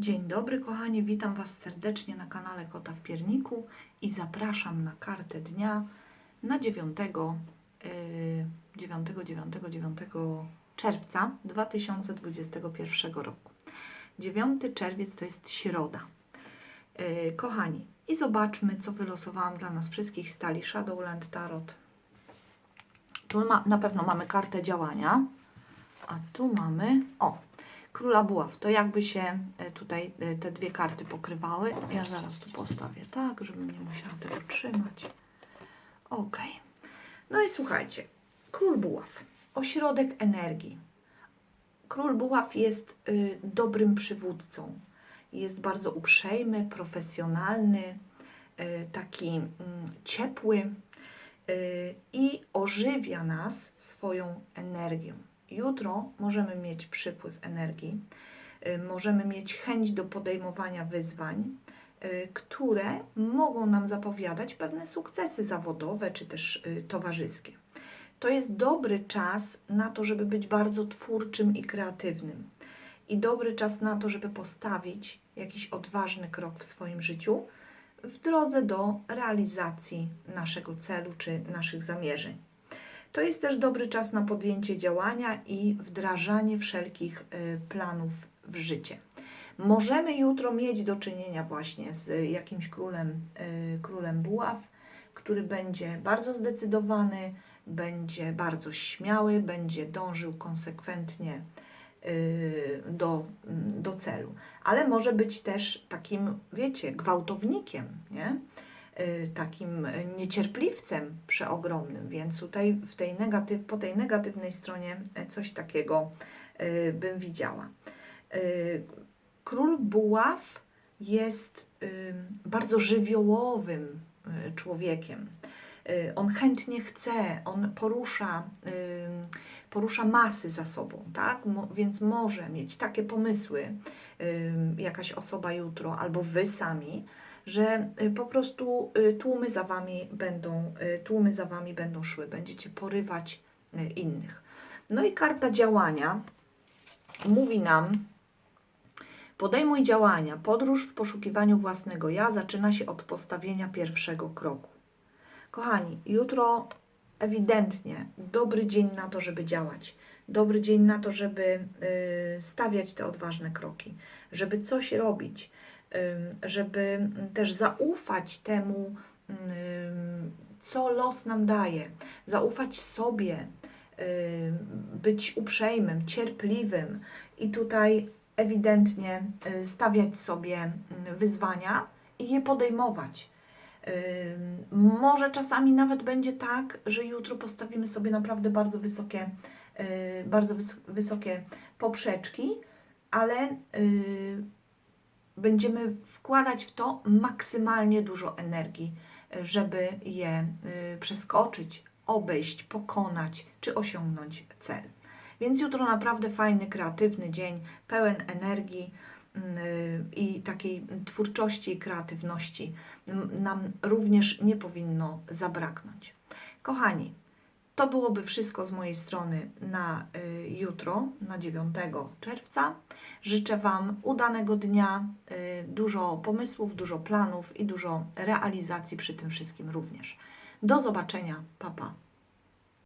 Dzień dobry, kochani, witam Was serdecznie na kanale Kota w Pierniku i zapraszam na kartę dnia na 9, yy, 9, 9, 9 czerwca 2021 roku. 9 czerwiec to jest środa. Yy, kochani, i zobaczmy, co wylosowałam dla nas wszystkich stali Shadowland Tarot. Tu ma, na pewno mamy kartę działania, a tu mamy, o, Króla Buław. To jakby się e, tutaj e, te dwie karty pokrywały. Ja zaraz tu postawię tak, żebym nie musiała tego trzymać. Ok. No i słuchajcie. Król Buław. Ośrodek energii. Król Buław jest y, dobrym przywódcą. Jest bardzo uprzejmy, profesjonalny, y, taki mm, ciepły y, i ożywia nas swoją energią. Jutro możemy mieć przypływ energii, y, możemy mieć chęć do podejmowania wyzwań, y, które mogą nam zapowiadać pewne sukcesy zawodowe czy też y, towarzyskie. To jest dobry czas na to, żeby być bardzo twórczym i kreatywnym. I dobry czas na to, żeby postawić jakiś odważny krok w swoim życiu w drodze do realizacji naszego celu czy naszych zamierzeń. To jest też dobry czas na podjęcie działania i wdrażanie wszelkich y, planów w życie. Możemy jutro mieć do czynienia właśnie z jakimś królem, y, królem buław, który będzie bardzo zdecydowany, będzie bardzo śmiały, będzie dążył konsekwentnie y, do, do celu. Ale może być też takim, wiecie, gwałtownikiem, nie? Y, takim niecierpliwcem przeogromnym, więc tutaj w tej negatyw, po tej negatywnej stronie e, coś takiego y, bym widziała. Y, Król Buław jest y, bardzo żywiołowym y, człowiekiem. Y, On chętnie chce, on porusza, y, porusza masy za sobą, tak? Więc może mieć takie pomysły y, jakaś osoba jutro, albo wy sami, że y, po prostu y, tłumy za wami będą, y, tłumy za wami będą szły, będziecie porywać innych. No i karta działania mówi nam, podejmuj działania, podróż w poszukiwaniu własnego ja zaczyna się od postawienia pierwszego kroku. Kochani, jutro ewidentnie dobry dzień na to, żeby działać. Dobry dzień na to, żeby stawiać te odważne kroki, żeby coś robić, żeby też zaufać temu, co los nam daje, zaufać sobie, być uprzejmym, cierpliwym i tutaj ewidentnie y, stawiać sobie mm, wyzwania i je podejmować. Może czasami nawet będzie tak, że jutro postawimy sobie naprawdę bardzo wysokie, y, bardzo wys- wysokie poprzeczki, ale y, będziemy wkładać w to maksymalnie dużo energii, y, żeby je y, przeskoczyć, obejść, pokonać czy osiągnąć cel. Więc jutro naprawdę fajny, kreatywny dzień, pełen energii y, i takiej twórczości i kreatywności nam również nie powinno zabraknąć. Kochani, to byłoby wszystko z mojej strony na y, jutro, na 9 czerwca. Życzę Wam udanego dnia, y, dużo pomysłów, dużo planów i dużo realizacji przy tym wszystkim również. Do zobaczenia, papa. Pa.